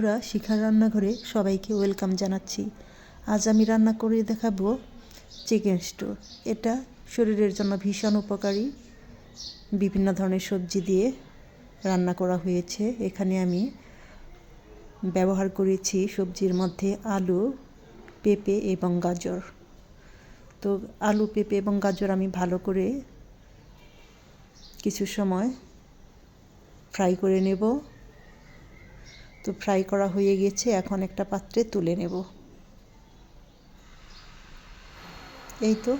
পুরা শিখার রান্নাঘরে সবাইকে ওয়েলকাম জানাচ্ছি। আজ আমি রান্না করে দেখাবো চিকেন স্টো এটা শরীরের জন্য ভীষণ উপকারী। বিভিন্ন ধরনের সবজি দিয়ে রান্না করা হয়েছে। এখানে আমি ব্যবহার করেছি সবজির মধ্যে আলু, পেঁপে এবং গাজর। তো আলু, পেঁপে এবং গাজর আমি ভালো করে কিছু সময় ফ্রাই করে নেব। তো ফ্রাই করা হয়ে গেছে, এখন একটা পাত্রে তুলে নেব। এই তো,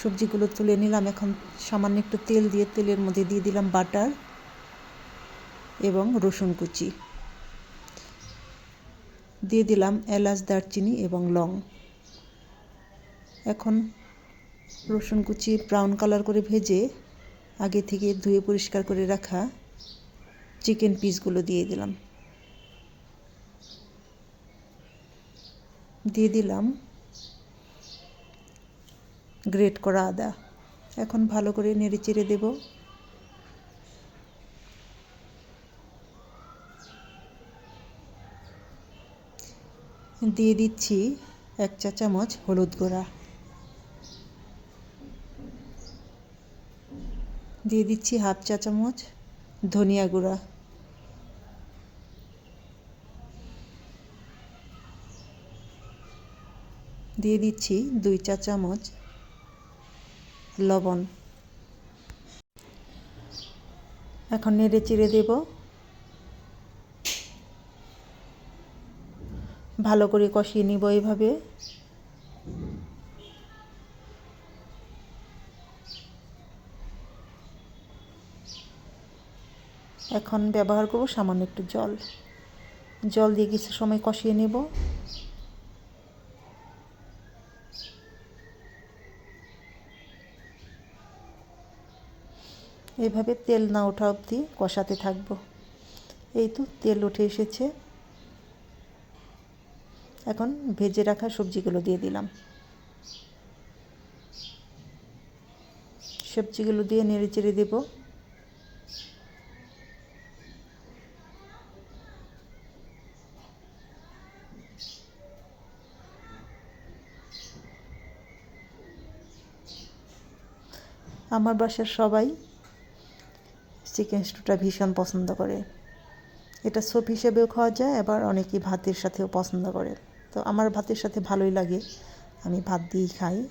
সবজিগুলো তুলে নিলাম। এখন সামান্য একটু তেল দিয়ে, তেলের মধ্যে দিয়ে দিলাম বাটার এবং রসুন কুচি। দিয়ে দিলাম এলাচ, দারচিনি এবং লং। এখন রসুন কুচি ব্রাউন কালার করে ভেজে আগে থেকে ধুয়ে পরিষ্কার করে রাখা চিকেন পিসগুলো দিয়ে দিলাম। দিয়ে দিলাম। গ্রেট করা আদা। এখন ভালো করে নেড়ে চেড়ে দেব। দিয়ে দিচ্ছি এক চা চামচ হলুদ গুঁড়া। দিয়ে দিচ্ছি হাফ চা চামচ ধনিয়া গুঁড়া। দিয়ে দিচ্ছি দুই চা চামচ লবণ। এখন নেড়ে চিড়ে দেব। ভালো করে কষিয়ে নিব এইভাবে। এখন ব্যবহার করব সামান্য একটু জল। জল দিয়ে কিছু সময় কষিয়ে নেব। এভাবে তেল না ওঠা অবধি কষাতে থাকব। এই তো তেল উঠে এসেছে। এখন ভেজে রাখা সবজিগুলো দিয়ে দিলাম। সবজিগুলো দিয়ে নেড়ে চেড়ে দেবো। আমার বাসার সবাই চিকেন স্টুটা ভীষণ পছন্দ করে। এটা স্যুপ হিসেবেও খাওয়া যায়, আবার অনেকেই ভাতের সাথেও পছন্দ করে। তো আমার ভাতের সাথে ভালোই লাগে। আমি ভাত দিয়েই খাই।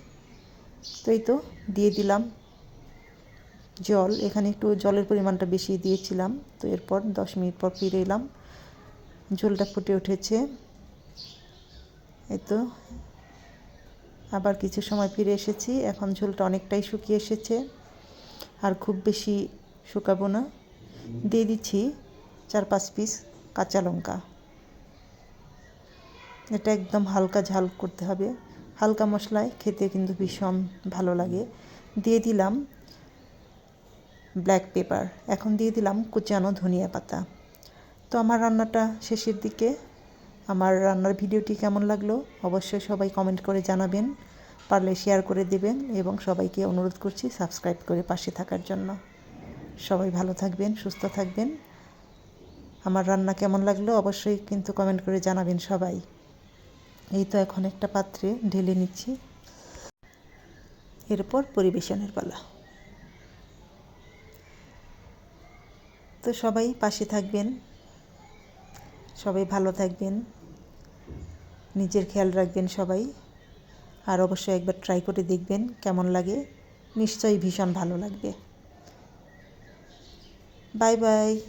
তো এই তো, দিয়ে দিলাম জল। এখানে একটু জলের পরিমাণটা বেশি দিয়েছিলাম। তো এরপর দশ মিনিট পর ফিরে এলাম। ঝোলটা ফুটে উঠেছে। এই তো, আবার কিছু সময় ফিরে এসেছি। এখন ঝোলটা অনেকটাই শুকিয়ে এসেছে। আর খুব বেশি শুকাবো না। দিয়ে দিচ্ছি চার পাঁচ পিস কাঁচা লঙ্কা। এটা একদম হালকা ঝাল করতে হবে। হালকা মশলায় খেতে কিন্তু ভীষণ ভালো লাগে। দিয়ে দিলাম ব্ল্যাক পেপার এখন দিয়ে দিলাম কুচানো ধনিয়া পাতা। তো আমার রান্নাটা শেষের দিকে। আমার রান্নার ভিডিওটি কেমন লাগল অবশ্যই সবাই কমেন্ট করে জানাবেন। পারলে শেয়ার করে দেবেন এবং সবাইকে অনুরোধ করছি সাবস্ক্রাইব করে পাশে থাকার জন্য। সবাই ভালো থাকবেন, সুস্থ থাকবেন। আমার রান্না কেমন লাগল অবশ্যই কিন্তু কমেন্ট করে জানাবেন সবাই। এই তো এখন একটা পাত্রে ঢেলে নিচ্ছি। এরপর পরিবেশনের পালা। তো সবাই পাশে থাকবেন, সবাই ভালো থাকবেন, নিজের খেয়াল রাখবেন সবাই, আর অবশ্যই একবার ট্রাই করে দেখবেন কেমন লাগে। নিশ্চয়ই ভীষণ ভালো লাগবে। Bye bye.